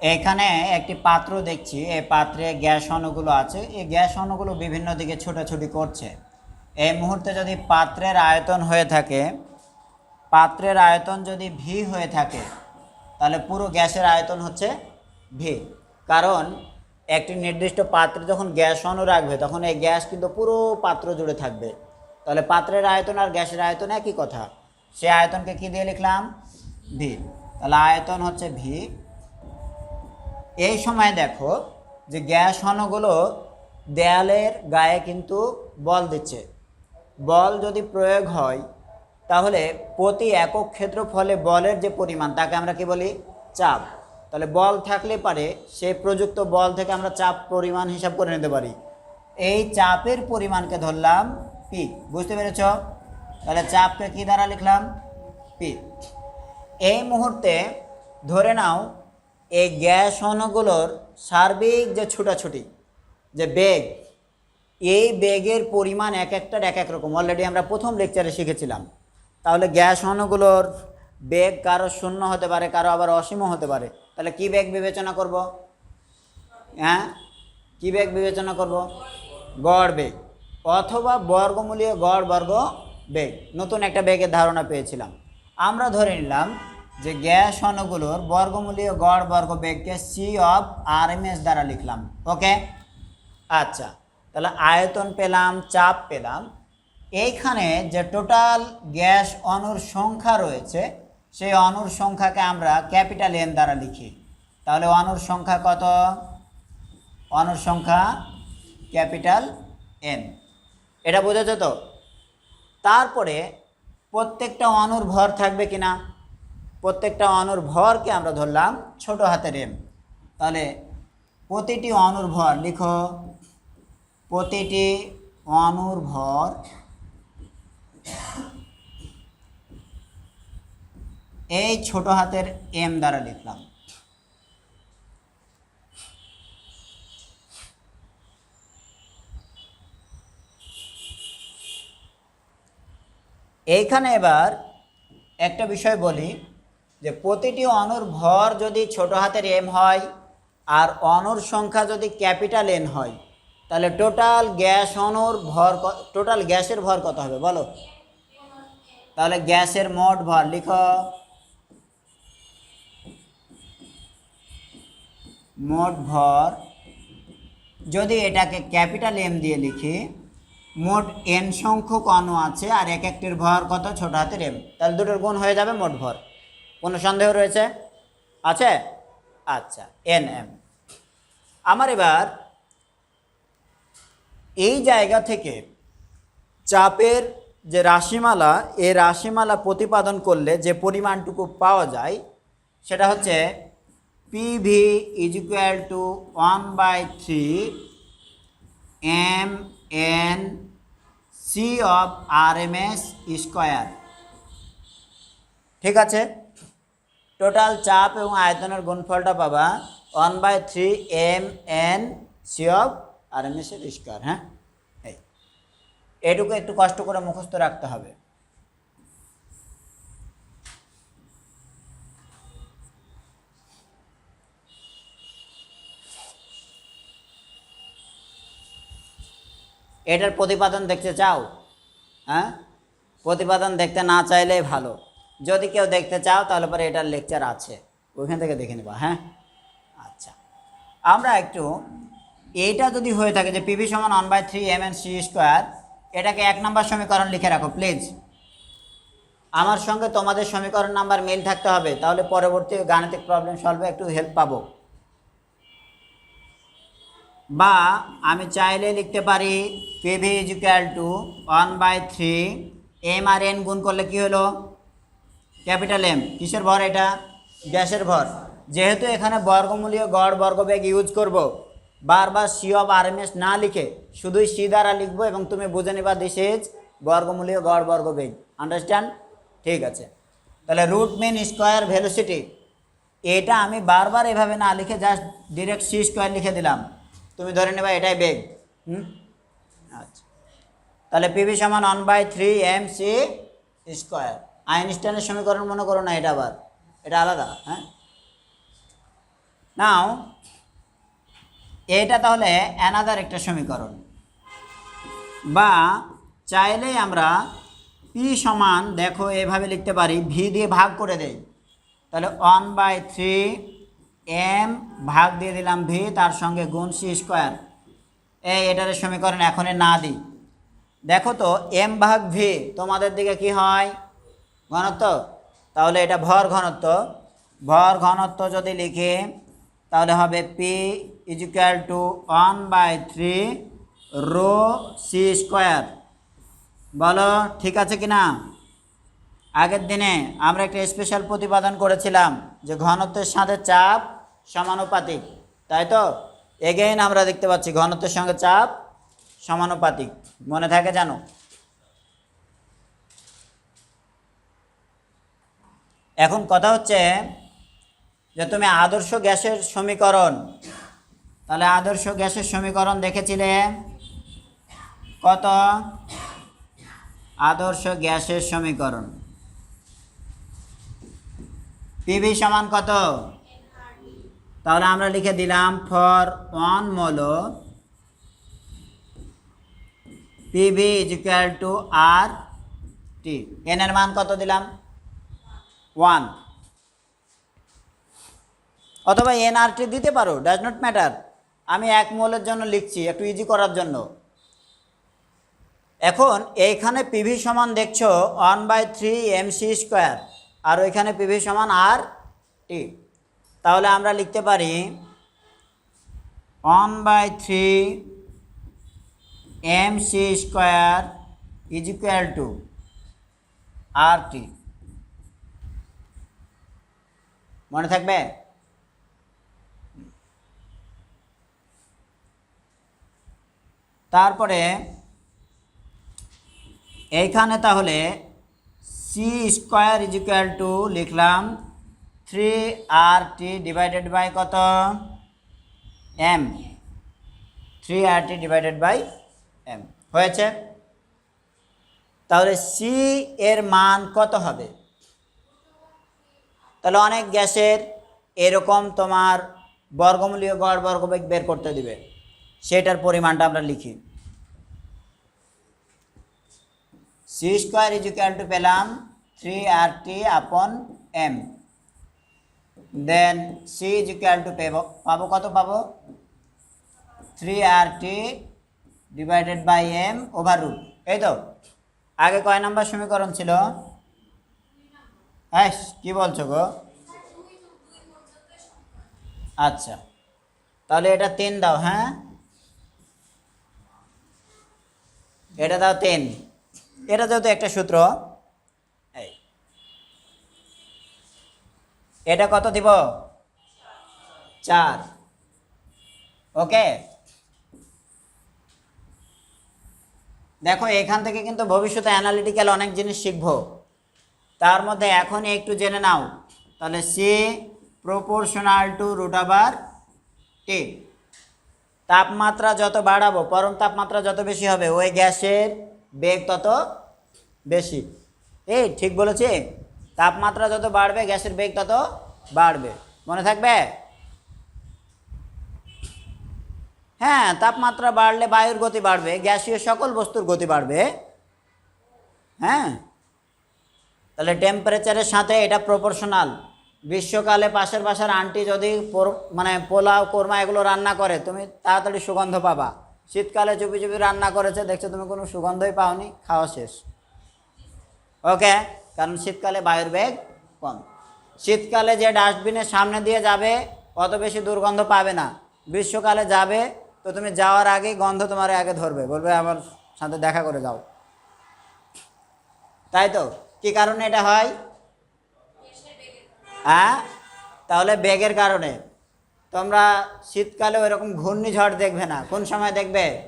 এখানে একটি পাত্র দেখছি। এই পাত্রে গ্যাস অণুগুলো আছে। এই গ্যাস অণুগুলো বিভিন্ন দিকে ছোটাছুটি করছে। এই মুহূর্তে যদি পাত্রের আয়তন হয়ে থাকে, পাত্রের আয়তন যদি ভি হয়ে থাকে, তাহলে পুরো গ্যাসের আয়তন হচ্ছে ভি কারণ একটি নির্দিষ্ট পাত্রে যখন গ্যাস অণু রাখবে, তখন এই গ্যাস কিন্তু পুরো পাত্র জুড়ে থাকবে। তাহলে পাত্রের আয়তন আর গ্যাসের আয়তন একই কথা। সে আয়তনকে কি দিয়ে লিখলাম? ভি তাহলে আয়তন হচ্ছে ভি এই সময় দেখো যে গ্যাস অণুগুলো দেয়ালের গায়ে কিন্তু বল দিচ্ছে। বল যদি প্রয়োগ হয়, তাহলে প্রতি একক ক্ষেত্রফলে বলের যে পরিমাণ, তাকে আমরা কি বলি? চাপ। তাহলে বল থাকলে পারে সেই প্রযুক্ত বল থেকে আমরা চাপ পরিমাণ হিসাব করে নিতে পারি। এই চাপের পরিমাণকে ধরলাম পি বুঝতে পেরেছ? তাহলে চাপকে কি দ্বারা লিখলাম? পি এই মুহূর্তে ধরে নাও এই গ্যাস অণুগুলোর সার্বিক যে ছুটাছুটি, যে বেগ, এই বেগের পরিমাণ এক একটার এক এক রকম। অলরেডি আমরা প্রথম লেকচারে শিখেছিলাম। তাহলে গ্যাস অণুগুলোর বেগ কারও শূন্য হতে পারে, কারও আবার অসীমও হতে পারে। তাহলে কি বেগ বিবেচনা করব? হ্যাঁ? কি বেগ বিবেচনা করব? গড় বেগ। অথবা বর্গমূলীয় গড় বর্গ বেগ। নতুন একটা বেগের ধারণা পেয়েছিলাম। আমরা ধরে নিলাম যে গ্যাস অণুগুলোর বর্গমূলীয় গড় বর্গ বেগকে C of R M S দ্বারা লিখলাম। ওকে? আচ্ছা তাহলে আয়তন পেলাম, চাপ পেলাম। এইখানে যে টোটাল গ্যাস অণুর সংখ্যা রয়েছে, সেই অণুর সংখ্যাকে আমরা ক্যাপিটাল এন দ্বারা লিখি। তাহলে অণুর সংখ্যা কত? অণুর সংখ্যা ক্যাপিটাল এন এটা বোঝাছো তো তারপরে প্রত্যেকটা অণুর ভর থাকবে কি না প্রত্যেকটা অণুর ভরকে আমরা ধরলাম ছোট হাতের এম। তাহলে প্রতিটি অণুর ভর লিখো, প্রতিটি অণুর ভর এই ছোট হাতের এম দ্বারা লিখলাম। এইখানে এবার একটা বিষয় বলি। যে প্রতিটি অণুর ভর যদি ছোট হাতের এম হয় আর অণুর সংখ্যা যদি ক্যাপিটাল এন হয়, তাহলে টোটাল গ্যাস অণুর ভর টোটাল গ্যাসের ভর কত হবে বলো? তাহলে গ্যাসের মোট ভর লিখো। মোট ভর, যদি এটাকে ক্যাপিটাল এম দিয়ে লিখি, মোট এন সংখ্যক অণু আছে আর এক একটির ভর কত? ছোট হাতের এম তাহলে দুটোর গুণ হয়ে যাবে মোট ভর। কোনো সন্দেহ রয়েছে? আছে? আচ্ছা এন এম আমার এবার এই জায়গা থেকে চাপের যে রাশিমালা, এ রাশিমালা প্রতিপাদন করলে যে পরিমাণটুকু পাওয়া যায়, সেটা হচ্ছে PV is equal to one by three M N C of R M S square ঠিক আছে? টোটাল চাপ এবং আয়তনের গুণফলটা পাবা one by three M N C R M এসের স্কোয়ার হ্যাঁ? এই। এটুকু একটু কষ্ট করে মুখস্থ রাখতে হবে। এটার প্রতিপাদন দেখতে চাও? হ্যাঁ? প্রতিপাদন দেখতে না চাইলেই ভালো। যদি কেউ দেখতে চাও, তাহলে পরে এটার লেকচার আছে। ওইখান থেকে দেখে নেবা হ্যাঁ? আচ্ছা। আমরা একটু, এইটা যদি হয়ে থাকে যে পিভি সমান one by three M N C square এটাকে এক নম্বর সমীকরণ লিখে রাখো প্লিজ আমার সঙ্গে তোমাদের সমীকরণ নাম্বার মিল থাকতে হবে, তাহলে পরবর্তী গাণিতিক প্রবলেম সলভে একটু হেল্প পাবো। বা আমি চাইলে লিখতে পারি PV is equal to one by three M R N গুণ করলে কি হলো? ক্যাপিটাল এম, কিসের ভর এটা? গ্যাসের ভর। যেহেতু এখানে বর্গমূলীয় গড় বর্গবেগ ইউজ করব, বারবার C of R M S না লিখে শুধুই সি দ্বারা লিখব এবং তুমি বুঝে নিবা দিস ইজ বর্গমূলীয় গড় বর্গবেগ। আন্ডারস্ট্যান্ড ঠিক আছে। তাহলে রুট মিন স্কোয়ার ভেলোসিটি এটা আমি বারবার এভাবে না লিখে জাস্ট ডিরেক্ট সি স্কোয়ার লিখে দিলাম। তুমি ধরে নেবা এটাই বেগ। হুম? আচ্ছা। তাহলে পিভি সমান one by three M C square আইনস্টাইনের সমীকরণ মনে করো না, এটা আবার এটা আলাদা হ্যাঁ? নাও এটা তাহলে অ্যানাদার একটা সমীকরণ। বা চাইলেই আমরা পি সমান, দেখো এভাবে লিখতে পারি ভি দিয়ে ভাগ করে দেই। তাহলে ওয়ান বাই থ্রি এম ভাগ দিয়ে দিলাম ভি তার সঙ্গে গুণ সি স্কোয়ার এই এটার সমীকরণ এখনই না দিই। দেখো তো এম ভাগ ভি তোমাদের দিকে কি হয়? ঘনত্ব, তাহলে এটা ভর ঘনত্ব। ভর ঘনত্ব যদি লিখি, তাহলে হবে P is equal to one by three rho C square বলো, ঠিক আছে কি না আগের দিনে আমরা একটা স্পেশাল প্রতিপাদন করেছিলাম যে ঘনত্বের সাথে চাপ সমানুপাতিক, তাই তো? এগেইন আমরা দেখতে পাচ্ছি ঘনত্বের সঙ্গে চাপ সমানুপাতিক। মনে থাকে জানো এখন কথা হচ্ছে যে তুমি আদর্শ গ্যাসের সমীকরণ, তাহলে আদর্শ গ্যাসের সমীকরণ দেখেছিলে? কত? আদর্শ গ্যাসের সমীকরণ। পিভি সমান কত? তাহলে আমরা লিখে দিলাম, for one মোলো PV is equal to R T. N এর মান কত দিলাম? ওয়ান। অথবা এন আর টি দিতে পারো ডাজ নট ম্যাটার আমি এক মোলের জন্য লিখছি, একটু ইজি করার জন্য। এখন এইখানে পিভি সমান দেখছ one by three M C square আর ওইখানে পিভি সমান আর টি তাহলে আমরা লিখতে পারি one by three M C square is to R T মনে থাকবে? তারপরে এইখানে তাহলে C square is equal to লিখলাম three R T divided by কত? M three R T divided by M হয়েছে? তাহলে সি এর মান কত হবে? তাহলে অনেক গ্যাসের এরকম তোমার বর্গমূলীয় গড় বর্গবেগ বের করতে দিবে। সেটার পরিমাণটা আমরা লিখি। C square is equal to পেলাম three R T upon M then C is equal to পেব, পাবো কত পাবো? Three R T divided by M over root এই তো, আগে কয় নাম্বার সমীকরণ ছিল? হ্যাঁ কী বলছো গো? আচ্ছা। তাহলে এটা তিন দাও হ্যাঁ? এটা দাও তিন। এটা যেহেতু একটা সূত্র এটা কত দিব? চার। ওকে? দেখো, এখান থেকে কিন্তু ভবিষ্যতে অ্যানালিটিক্যাল অনেক জিনিস শিখব। তার মধ্যে এখনই একটু জেনে নাও। তাহলে সি প্রপোর্শনাল টু রুট আবার টি। তাপমাত্রা যত বাড়াবো, পরম তাপমাত্রা যত বেশি হবে, ওই গ্যাসের বেগ তত বেশি। এই ঠিক বলেছি? তাপমাত্রা যত বাড়বে, গ্যাসের বেগ তত বাড়বে। মনে থাকবে? হ্যাঁ তাপমাত্রা বাড়লে বায়ুর গতি বাড়বে, গ্যাসীয় সকল বস্তুর গতি বাড়বে। হ্যাঁ? তাহলে টেম্পারেচারের সাথে এটা প্রপোর্শনাল গ্রীষ্মকালে পাশের বাসার আন্টি যদি মানে পোলাও, কোরমা এগুলো রান্না করে, তুমি তাড়াতাড়ি সুগন্ধ পাবা। শীতকালে চুপি চুপি রান্না করেছে, দেখছ তুমি কোনো সুগন্ধই পাওনি, খাওয়া শেষ। ওকে কারণ শীতকালে বায়ুর বেগ কম। শীতকালে যে ডাস্টবিনের সামনে দিয়ে যাবে, অত বেশি দুর্গন্ধ পাবে না। গ্রীষ্মকালে যাবে, তো তুমি যাওয়ার আগেই গন্ধ তোমার আগে ধরবে। বলবে আমার সাথে দেখা করে যাও। তাই তো? কি কারণে এটা হয়? হ্যাঁ? তাহলে বেগের কারণে। তোমরা শীতকালে ওইরকম ঘূর্ণিঝড় দেখবে না। কোন সময় দেখবে?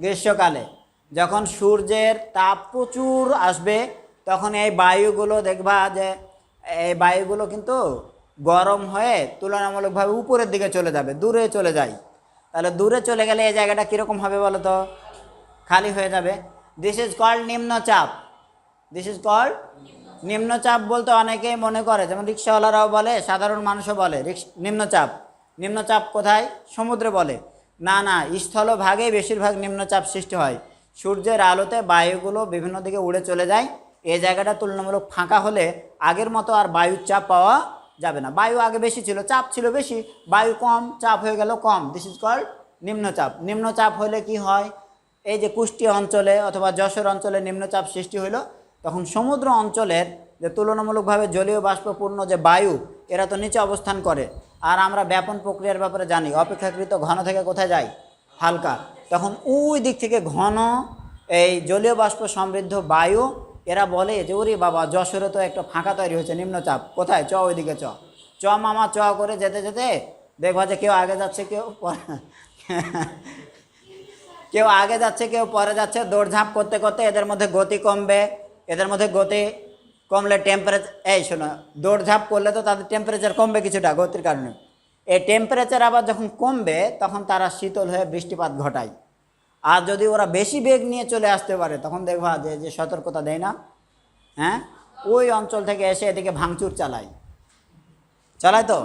গ্রীষ্মকালে। যখন সূর্যের তাপ প্রচুর আসবে, তখন এই বায়ুগুলো দেখবা যে, এই বায়ুগুলো কিন্তু গরম হয়ে তুলনামূলকভাবে উপরের দিকে চলে যাবে, দূরে চলে যায়। তাহলে দূরে চলে গেলে এই জায়গাটা কীরকম হবে বলো তো? খালি হয়ে যাবে। দিস ইজ কল্ড নিম্নচাপ। দিস ইজ কল নিম্নচাপ বলতে অনেকেই মনে করে, যেমন রিক্সাওয়ালারাও বলে, সাধারণ মানুষও বলে নিম্নচাপ। নিম্নচাপ কোথায়? সমুদ্রে বলে। না না স্থলভাগে বেশিরভাগ নিম্নচাপ সৃষ্টি হয়। সূর্যের আলোতে বায়ুগুলো বিভিন্ন দিকে উড়ে চলে যায়। এই জায়গাটা তুলনামূলক ফাঁকা হলে আগের মতো আর বায়ুর চাপ পাওয়া যাবে না। বায়ু আগে বেশি ছিল, চাপ ছিল বেশি। বায়ু কম, চাপ হয়ে গেল কম। দিস ইজ কল্ড নিম্নচাপ। নিম্নচাপ হলে কি হয়? এই যে কুষ্টিয়া অঞ্চলে অথবা যশোর অঞ্চলে নিম্নচাপ সৃষ্টি হলো তখন সমুদ্র অঞ্চলের যে তুলনামূলকভাবে জলীয় বাষ্পপূর্ণ যে বায়ু, এরা তো নিচে অবস্থান করে। আর আমরা ব্যাপন প্রক্রিয়ার ব্যাপারে জানি, অপেক্ষাকৃত ঘন থেকে কোথায় যায়? হালকা। তখন ওই দিক থেকে ঘন এই জলীয় বাষ্প সমৃদ্ধ বায়ু, এরা বলে যে, ওরে বাবা, যশোরে তো একটা ফাঁকা তৈরি হয়েছে, নিম্নচাপ। কোথায়? চ ওইদিকে চ। চ মামা, চ করে যেতে যেতে দেখবা যে কেউ আগে যাচ্ছে, কেউ কেউ আগে যাচ্ছে, কেউ পরে যাচ্ছে। দৌড়ঝাঁপ করতে করতে এদের মধ্যে গতি কমবে। এদের মধ্যে গতি কমলে টেম্পারেচার এই শোনো, দৌড়ঝাঁপ করলে তো তাদের টেম্পারেচার কমবে কিছুটা গতির কারণে। এই টেম্পারেচার আবার যখন কমবে, তখন তারা শীতল হয়ে বৃষ্টিপাত ঘটায়। আর যদি ওরা বেশি বেগ নিয়ে চলে আসতে পারে, তখন দেখবা যে যে সতর্কতা দেয় না। হ্যাঁ? ওই অঞ্চল থেকে এসে এদিকে ভাঙচুর চালায়। চালায় তো?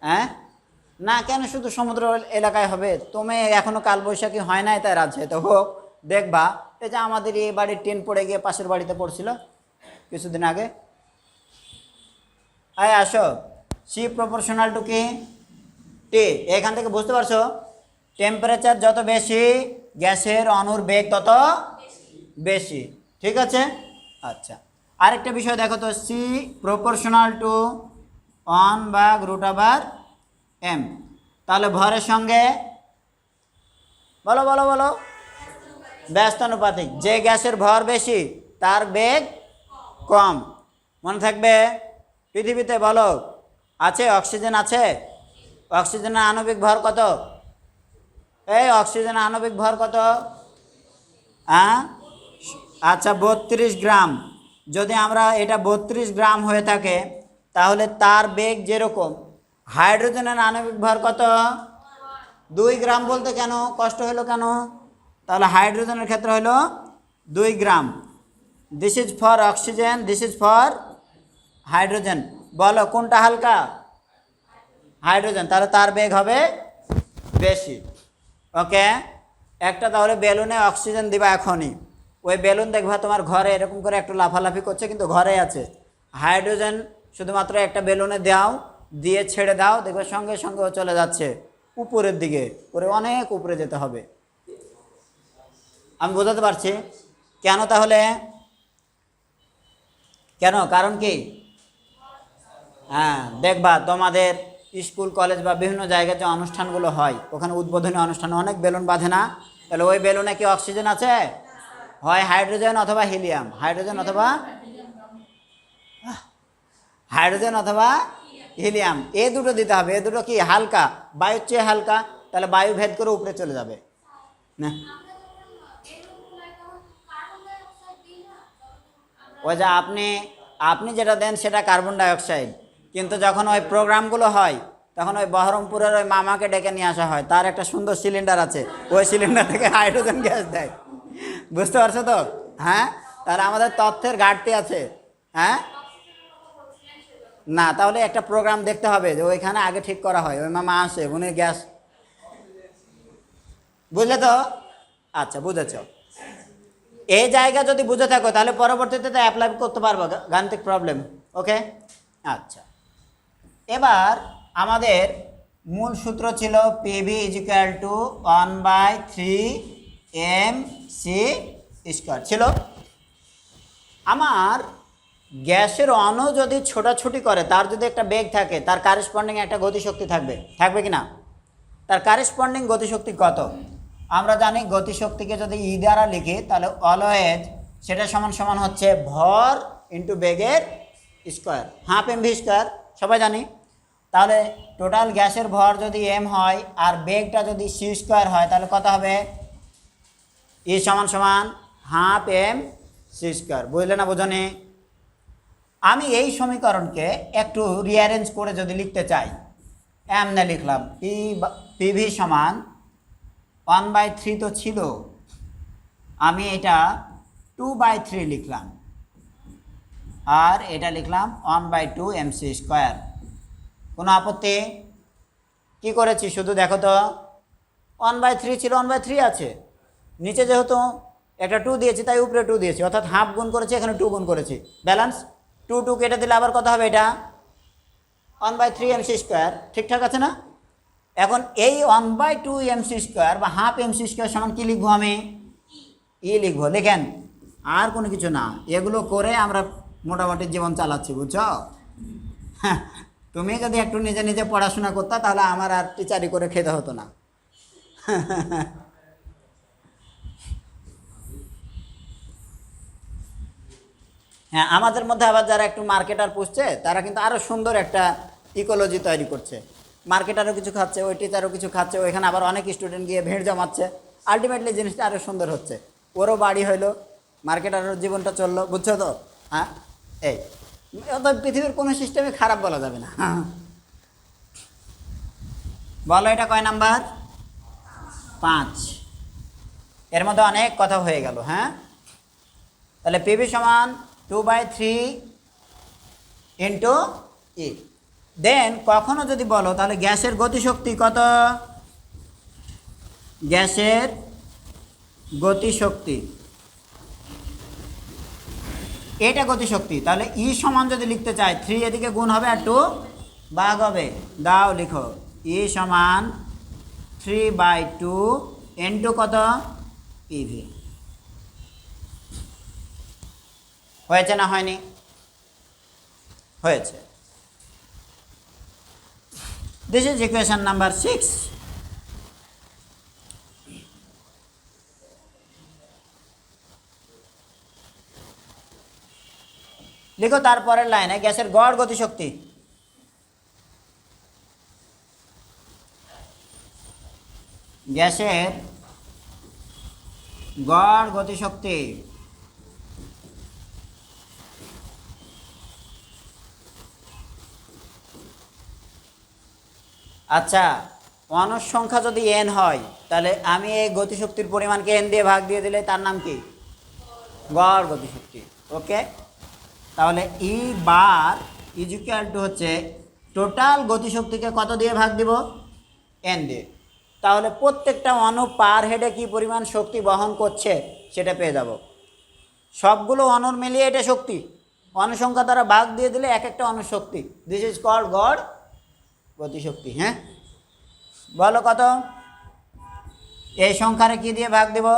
হ্যাঁ? না, কেন শুধু সমুদ্র এলাকায় হবে? তুমি এখনও কালবৈশাখী হয় নাই তাই রাজশাহীতে। হোক, দেখবা এই যে আমাদের এই বাড়ির টিন পড়ে গিয়ে পাশের বাড়িতে পড়ছিল কিছুদিন আগে। আয়, আসো। সি প্রপোর্শনাল টু কি টি এখান থেকে বুঝতে পারছ? টেম্পারেচার যত বেশি, গ্যাসের অনুর বেগ তত বেশি। ঠিক আছে? আচ্ছা। আরেকটা বিষয় দেখো তো C proportional to one by root আবার এম তাহলে ভরের সঙ্গে, বলো বলো বলো। ব্যস্তানুপাতিক যে গ্যাসের ভর বেশি, তার বেগ কম। মনে থাকবে, পৃথিবীতে বলো, আছে, অক্সিজেন আছে? অক্সিজেনের আণবিক ভর কত? এই অক্সিজেনের আণবিক ভর কত? হ্যাঁ? আচ্ছা বত্রিশ গ্রাম। যদি আমরা এটা বত্রিশ গ্রাম হয়ে থাকে, তাহলে তার বেগ যেরকম, হাইড্রোজেনের আণবিক ভর কত? দুই গ্রাম বলতে কেন? কষ্ট হলো কেন? তাহলে হাইড্রোজেনের ক্ষেত্রে হলো দুই গ্রাম। This is for oxygen this is for hydrogen বলো, কোনটা হালকা? হাইড্রোজেন। তাহলে তার বেগ হবে বেশি। ওকে? একটা তাহলে বেলুনে অক্সিজেন দিবা এখনই। ওই বেলুন দেখবা তোমার ঘরে এরকম করে একটু লাফালাফি করছে, কিন্তু ঘরে আছে। হাইড্রোজেন শুধুমাত্র একটা বেলুনে দাও, দিয়ে ছেড়ে দাও, দেখবে সঙ্গে সঙ্গে চলে যাচ্ছে। উপরের দিকে করে অনেক উপরে যেতে হবে। আমি বোঝাতে পারছি। কেন তাহলে? কেন? কারণ কি? হ্যাঁ দেখবা তোমাদের স্কুল, কলেজ বা বিভিন্ন জায়গায় যে অনুষ্ঠানগুলো হয়, ওখানে উদ্বোধনী অনুষ্ঠানে অনেক বেলুন বাঁধে না? তাহলে ওই বেলুনে কি অক্সিজেন আছে? হয় হাইড্রোজেন অথবা হিলিয়াম? হাইড্রোজেন অথবা হাইড্রোজেন অথবা হিলিয়াম? এ দুটো দিতে হবে। এ দুটো কি? হালকা। বায়ুর চেয়ে হালকা। তাহলে বায়ু ভেদ করে উপরে চলে যাবে। না? ওই যে আপনি আপনি যেটা দেন সেটা কার্বন ডাইঅক্সাইড কিন্তু যখন ওই প্রোগ্রামগুলো হয়, তখন ওই বহরমপুরের ওই মামাকে ডেকে নিয়ে আসা হয়। তার একটা সুন্দর সিলিন্ডার আছে। ওই সিলিন্ডার থেকে হাইড্রোজেন গ্যাস দেয়। বুঝতে পারছ তো? হ্যাঁ? তাহলে আমাদের তথ্যের ঘাটতি আছে। হ্যাঁ? না, তাহলে একটা প্রোগ্রাম দেখতে হবে যে ওইখানে আগে ঠিক করা হয়। ওই মামা আসে, উনি গ্যাস বুঝলে তো? আচ্ছা বুঝেছ। এই জায়গা যদি বুঝে থাকো, তাহলে পরবর্তীতে তো অ্যাপ্লাই করতে পারব। গা- গাণিতিক প্রবলেম ওকে আচ্ছা। এবার আমাদের মূল সূত্র ছিল PV is equal to one by three M C square ছিল? আমার গ্যাসের অণু যদি ছোটাছুটি করে, তার যদি একটা বেগ থাকে, তার কারেসপন্ডিং একটা গতিশক্তি থাকবে। থাকবে কি না? তার কারেসপন্ডিং গতিশক্তি কত? আমরা জানি গতিশক্তিকে যদি ই দ্বারা লিখি, তাহলে অলওয়েজ সেটা সমান সমান হচ্ছে ভর ইন্টু বেগের square half M V square সবাই জানি? তাহলে টোটাল গ্যাসের ভর যদি এম হয় আর বেগটা যদি সি স্কোয়ার হয়, তাহলে কত হবে? ই সমান সমান হাফ এম সি স্কোয়ার বুঝলে না বোঝনি? আমি এই সমীকরণকে একটু রিঅ্যারেঞ্জ করে যদি লিখতে চাই, এমনে লিখলাম পি পিভি সমান ওয়ান বাই থ্রি তো ছিল। আমি এটা টু বাই থ্রি লিখলাম। আর এটা লিখলাম one by two M C square কোনো আপত্তি? কি করেছি? শুধু দেখো তো। ওয়ান বাই থ্রি ছিল ওয়ান বাই থ্রি আছে। নিচে যেহেতু একটা টু দিয়েছি, তাই উপরে টু দিয়েছি। অর্থাৎ হাফ গুণ করেছি, এখানে টু গুণ করেছি। ব্যালেন্স টু টু কেটে দিলে আবার কত হবে এটা? One by three M C square ঠিকঠাক আছে না? এখন এই one by two M C square বা হাফ এমসি স্কোয়ার সমান কী লিখব আমি? ই লিখব। লেখেন আর কোনো কিছু না। এগুলো করে আমরা মোটামুটি জীবন চালাচ্ছি বুঝছ? হ্যাঁ, তুমি যদি একটু নিজে নিজে পড়াশোনা করতা তাহলে আমার আর টিচারি করে খেতে হতো না। হ্যাঁ আমাদের মধ্যে আবার যারা একটু মার্কেটার পুষছে তারা কিন্তু আরও সুন্দর একটা ইকোলজি তৈরি করছে। মার্কেটারও কিছু খাচ্ছে, ওই টিচারও কিছু খাচ্ছে, ওইখানে আবার অনেক স্টুডেন্ট গিয়ে ভিড় জমাচ্ছে। আলটিমেটলি জিনিসটা আরও সুন্দর হচ্ছে। ওরও বাড়ি হইল মার্কেটারের জীবনটা চলল, বুঝছ তো? হ্যাঁ? এই। অর্থাৎ পৃথিবীর কোনো সিস্টেমে খারাপ বলা যাবে না। বলো এটা কয় নাম্বার? পাঁচ। এর মধ্যে অনেক কথা হয়ে গেল হ্যাঁ? তাহলে পিভি সমান two by three into E then কখনো যদি বলো, তাহলে গ্যাসের গতিশক্তি কত? গ্যাসের গতিশক্তি। এটা গতিশক্তি। তাহলে ই সমান যদি লিখতে চাই থ্রি এদিকে গুণ হবে আর টু ভাগ হবে। দাও লিখো। ই সমান three by two N two কত? পিভি হয়েছে না হয়নি? হয়েছে। This is equation number six লিখো তারপরের লাইনে গ্যাসের গড় গতিশক্তি। গ্যাসের গড় গতিশক্তি। আচ্ছা অনস সংখ্যা যদি এন হয়, তাহলে আমি এই গতিশক্তির পরিমাণকে এন দিয়ে ভাগ দিয়ে দিলে তার নাম কি? গড় গতিশক্তি ওকে তাহলে ই বার ইজুক্যাল টু হচ্ছে টোটাল গতিশক্তিকে কত দিয়ে ভাগ দিব? এন দিয়ে। তাহলে প্রত্যেকটা অণু পার হেডে কি পরিমাণ শক্তি বহন করছে সেটা পেয়ে যাব। সবগুলো অণুর মিলিয়ে এটা শক্তি। অনুসংখ্যা দ্বারা ভাগ দিয়ে দিলে এক একটা অনুশক্তি দিস ইজ কল্ড গড গতিশক্তি হ্যাঁ? বলো কত? এই সংখ্যারে কি দিয়ে ভাগ দেব?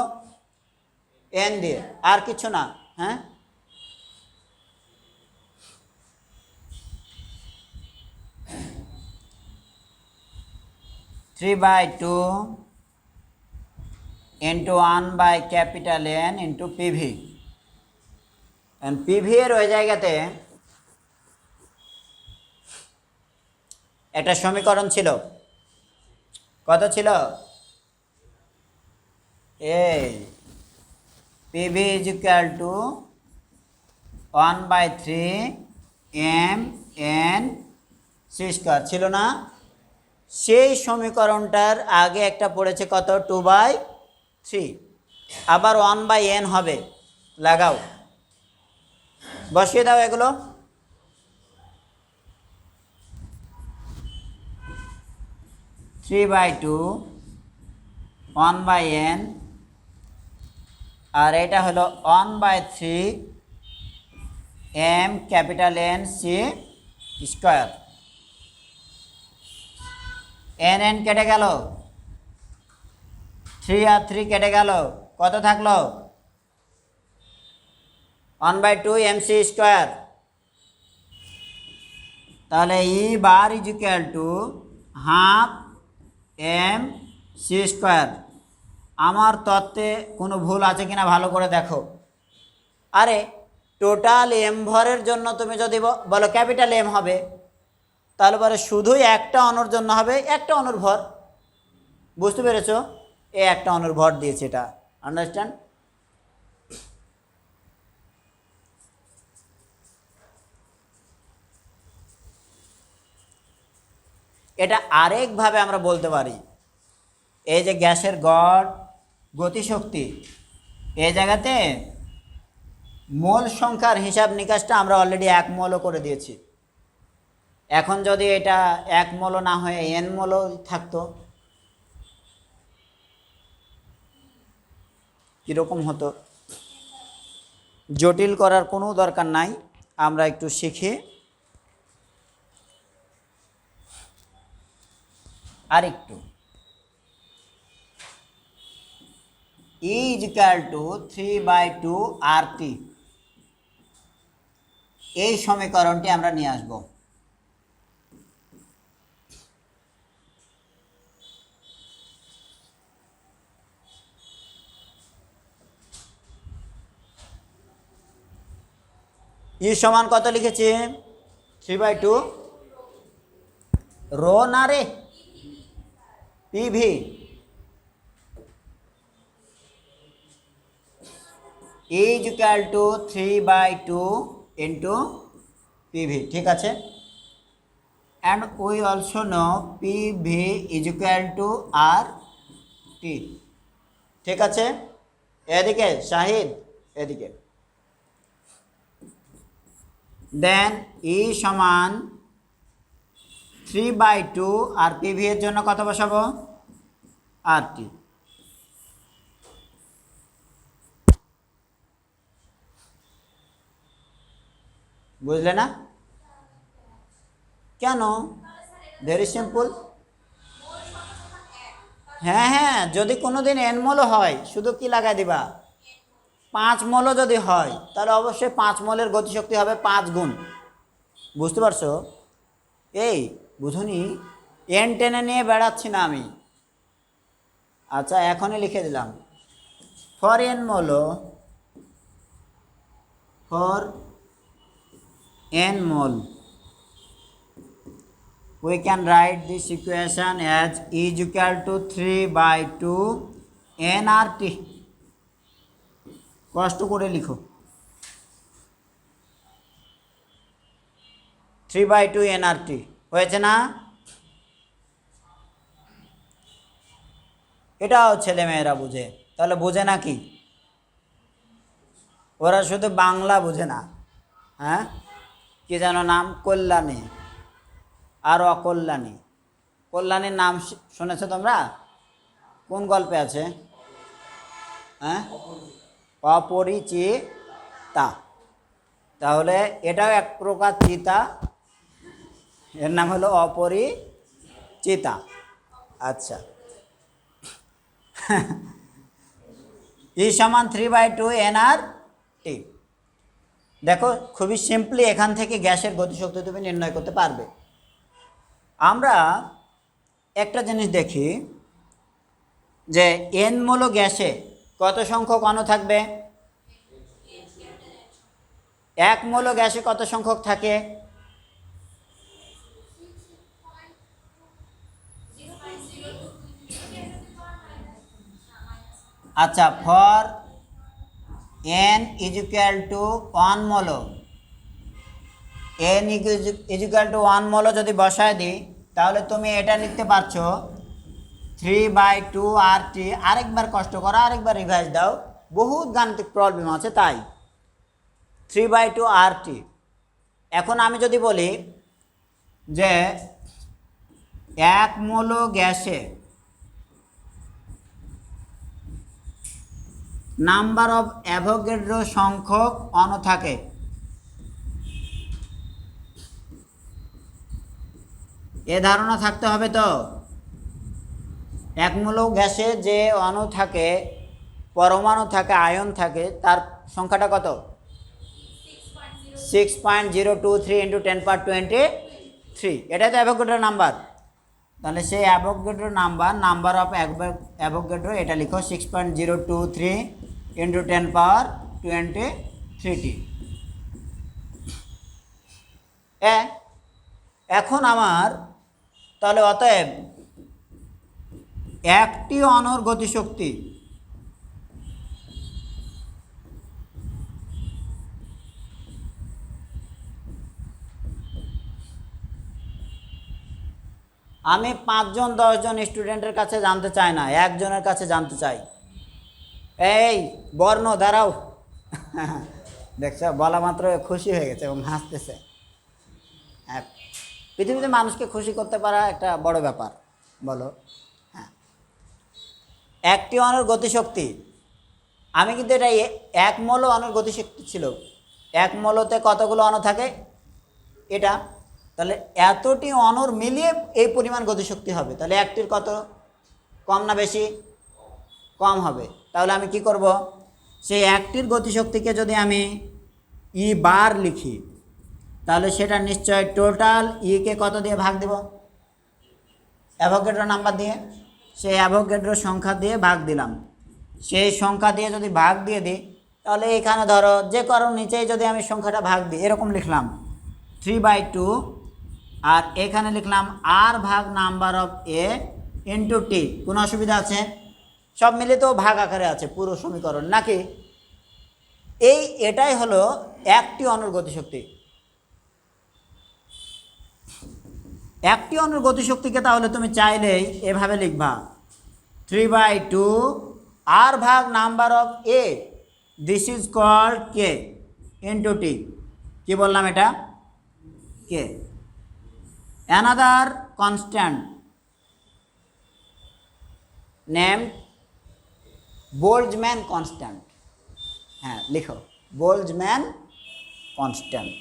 এন দিয়ে। আর কিছু না হ্যাঁ? Three by two into one by capital N into PV PV এর ওই জায়গাতে একটা সমীকরণ ছিল। কত ছিল? এ PV is equal to one by three M N C square ছিল না? সেই সমীকরণটার আগে একটা পড়েছে কত? টু বাই থ্রি আবার ওয়ান বাই এন হবে। লাগাও। বসিয়ে দাও এগুলো। Three by two one by N আর এটা হলো one by three M capital N C square N N কেটে গেল। থ্রি আর থ্রি কেটে গেল। কত থাকল? One by two M C square তাহলে E bar is to half M C square. আমার তত্ত্বে কোনো ভুল আছে কিনা ভালো করে দেখো। আরে, টোটাল এম ভরের জন্য তুমি যদি বলো ক্যাপিটাল এম হবে, তাহলে পরে শুধুই একটা অনুর জন্য হবে, একটা অনুর ভর। বুঝতে পেরেছ? এ একটা অনুর ভর দিয়েছে এটা। আন্ডারস্ট্যান্ড এটা আরেকভাবে আমরা বলতে পারি। এই যে গ্যাসের গড়, গতিশক্তি, এই জায়গাতে মোল সংখ্যার হিসাব নিকাশটা আমরা অলরেডি এক মোলও করে দিয়েছি। এখন যদি এটা এক মলো না হয়ে এন মলো থাকতো, কীরকম হতো? জটিল করার কোনো দরকার নাই, আমরা একটু শিখি আর একটু is equal to three by two R T এই সমীকরণটি আমরা নিয়ে আসব। ই সমান কত লিখেছি? থ্রি বাই টু রো না রে। PV is equal to three by two into PV ঠিক আছে? And we also know PV is equal to R T ঠিক আছে? এদিকে, শাহিদ, এদিকে। দেন ই সমান থ্রি বাই টু আর পিভি এর জন্য কত বসাবো? আর টি বুঝলে না? কেন? ভেরি সিম্পল হ্যাঁ হ্যাঁ যদি কোনো দিন এনমোলও হয়, শুধু কি লাগাই দিবা? পাঁচ মলও যদি হয়, তাহলে অবশ্যই পাঁচ মলের গতিশক্তি হবে পাঁচ গুণ। বুঝতে পারছ? এই বুঝুনি? এন টেনে নিয়ে বেড়াচ্ছি না আমি। আচ্ছা এখনই লিখে দিলাম। For N mole, for n mole we can write this equation as E is equal to 3 by 2 nRT কষ্ট করে লিখো। থ্রি বাই টু এনআরটি হয়েছে না? এটাও ছেলে মেয়েরা বুঝে। তাহলে বোঝে না কি? ওরা শুধু বাংলা বোঝে না। হ্যাঁ? কি যেন নাম? কল্যাণী। আর অকল্যাণী। কল্যাণীর নাম শুনেছো তোমরা? কোন গল্পে আছে? হ্যাঁ? অপরিচিতা। তাহলে এটাও এক প্রকার চিতা এর নাম হলো অপরিচিতা। আচ্ছা। ই সমান three by two N R T দেখো, খুবই সিম্পলি এখান থেকে গ্যাসের গতিশক্তি তুমি নির্ণয় করতে পারবে। আমরা একটা জিনিস দেখি, যে এন মূল গ্যাসে কত সংখ্যক অণু থাকবে? এক মূল গ্যাসে কত সংখ্যক থাকে? আচ্ছা for N equal to one mole N equal to one mole যদি বসায় দিই, তাহলে তুমি এটা লিখতে পারছ three by two R T আরেকবার কষ্ট করো, আরেকবার রিভাইজ দাও। বহুত গাণিতিক প্রবলেম আছে তাই। Three by two R T এখন আমি যদি বলি যে এক মূলো গ্যাসে নাম্বার অফ অ্যাভোগেড্রো সংখ্যক অন থাকে এ ধারণা থাকতে হবে তো? একমূলক গ্যাসে যে অণু থাকে, পরমাণু থাকে, আয়ন থাকে, তার সংখ্যাটা কত? Six point zero two three into ten per twenty three এটাই তো অ্যাভোগেড্রো নাম্বার। তাহলে সেই Avogadro number number of Avogadro, এটা লিখো six point zero two three into ten power twenty thirty এখন আমার, তাহলে অতএব, একটি অণুর গতিশক্তি, আমি পাঁচজন, দশজন স্টুডেন্টের কাছে জানতে চাই না, একজনের কাছে জানতে চাই। এই, বর্ণ, দাঁড়াও। দেখছ, বলা মাত্র খুশি হয়ে গেছে এবং হাসতেছে। এক পৃথিবীতে মানুষকে খুশি করতে পারা একটা বড় ব্যাপার, বলো। হ্যাঁ। একটি অণুর গতিশক্তি, আমি কিন্তু এটা এক মৌল অণুর গতিশক্তি ছিল। এক মৌলতে কতগুলো অণু থাকে? এটা। তাহলে এতটি অণুর মিলিয়ে এই পরিমাণ গতিশক্তি হবে। তাহলে একটির কত? কম না বেশি? কম হবে। তাহলে আমি কি করব? সেই একটির গতিশক্তিকে যদি আমি ই বার লিখি, তাহলে সেটা নিশ্চয় টোটাল ইকে কত দিয়ে ভাগ দেব? অ্যাভোগেড্রো নাম্বার দিয়ে। সেই অ্যাভোগেড্রো সংখ্যা দিয়ে ভাগ দিলাম। সেই সংখ্যা দিয়ে যদি ভাগ দিয়ে দিই, তাহলে এখানে ধরো যে কারণ নিচেই যদি আমি সংখ্যাটা ভাগ দিই, এরকম লিখলাম। থ্রি বাই টু আর এখানে লিখলাম আর ভাগ number of A into T কোনো অসুবিধা আছে? সব মিলে তো ভাগ আকারে আছে, পুরো সমীকরণ। নাকি? এই এটাই হলো একটি অণুর গতিশক্তি। একটি অণুর গতিশক্তিকে তাহলে তুমি চাইলেই এভাবে লিখবা। থ্রি বাই টু আর ভাগ number of A this is called K into T কী বললাম এটা? K another constant name Boltzmann constant. হ্যাঁ লিখো। বোল্ডম্যান কনস্ট্যান্ট।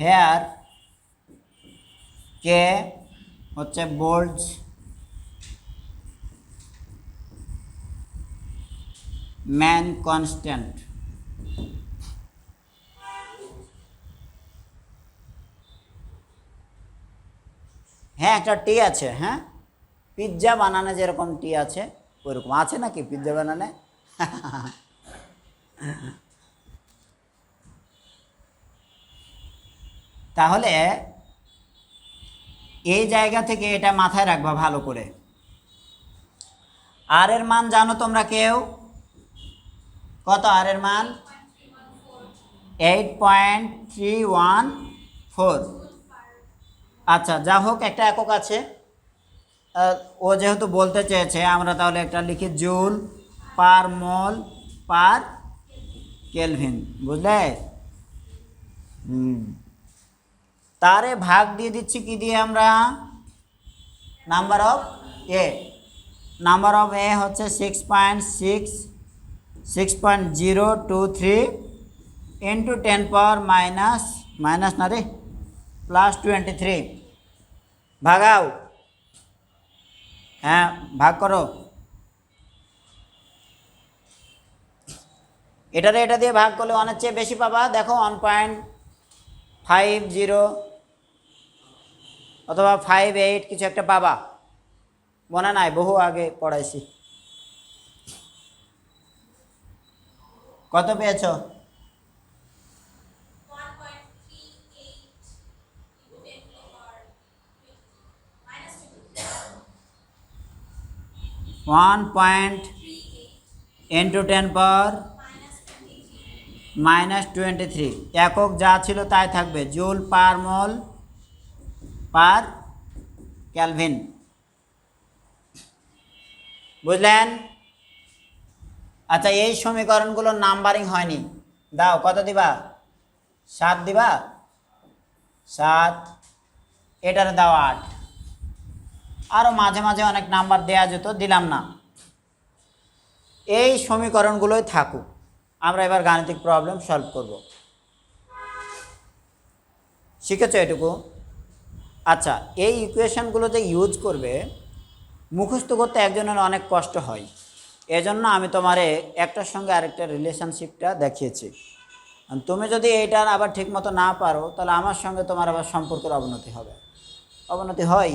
হেয়ার কে হচ্ছে বোল্ড ম্যান কনস্ট্যান্ট। হ্যাঁ একটা টি আছে হ্যাঁ? পিৎজা বানানো যেরকম টি আছে, ওইরকম। আছে নাকি পিৎজা বানানে তাহলে এই জায়গা থেকে এটা মাথায় রাখবা ভালো করে। আর এর মান জানো তোমরা কেউ? কত আর এর মান? Eight point three one four আচ্ছা যা হোক, একটা একক আছে। ও যেহেতু বলতে চেয়েছে, আমরা তাহলে একটা লিখি joule per mole per kelvin, বুঝলে? তারে ভাগ দিয়ে দিচ্ছি কি দিয়ে আমরা? Number of A. Number of A হচ্ছে six point six six point zero two three into ten power minus minus না রে? প্লাস টোয়েন্টি থ্রি ভাগাও। হ্যাঁ ভাগ করো। এটারে এটা দিয়ে ভাগ করলে অনেক চেয়ে বেশি পাবা। দেখো ওয়ান পয়েন্ট ফাইভ জিরো অথবা ফাইভ এইট কিছু একটা পাবা। মনে নাই, বহু আগে পড়াইছি। কত পেয়েছ? One point into ten power minus twenty three. একক যা ছিল তাই থাকবে। Joule per mole per kelvin. বুঝলেন? আচ্ছা এই সমীকরণগুলোর নাম্বারিং হয়নি। দাও, কত দিবা? সাত দিবা? সাত। এটার দাও আট। আরও মাঝে মাঝে অনেক নাম্বার দেয়া যেত, দিলাম না। এই সমীকরণগুলোই থাকুক। আমরা এবার গাণিতিক প্রবলেম সলভ করব। শিখেছো এটুকু? আচ্ছা এই ইকুয়েশনগুলো যে ইউজ করবে, মুখস্থ করতে একজনের অনেক কষ্ট হয়। এজন্য আমি তোমারে একটার সঙ্গে আরেকটা রিলেশনশিপটা দেখিয়েছি। তুমি যদি এইটার আবার ঠিকমতো না পারো, তাহলে আমার সঙ্গে তোমার আবার সম্পর্কের অবনতি হবে। অবনতি হয়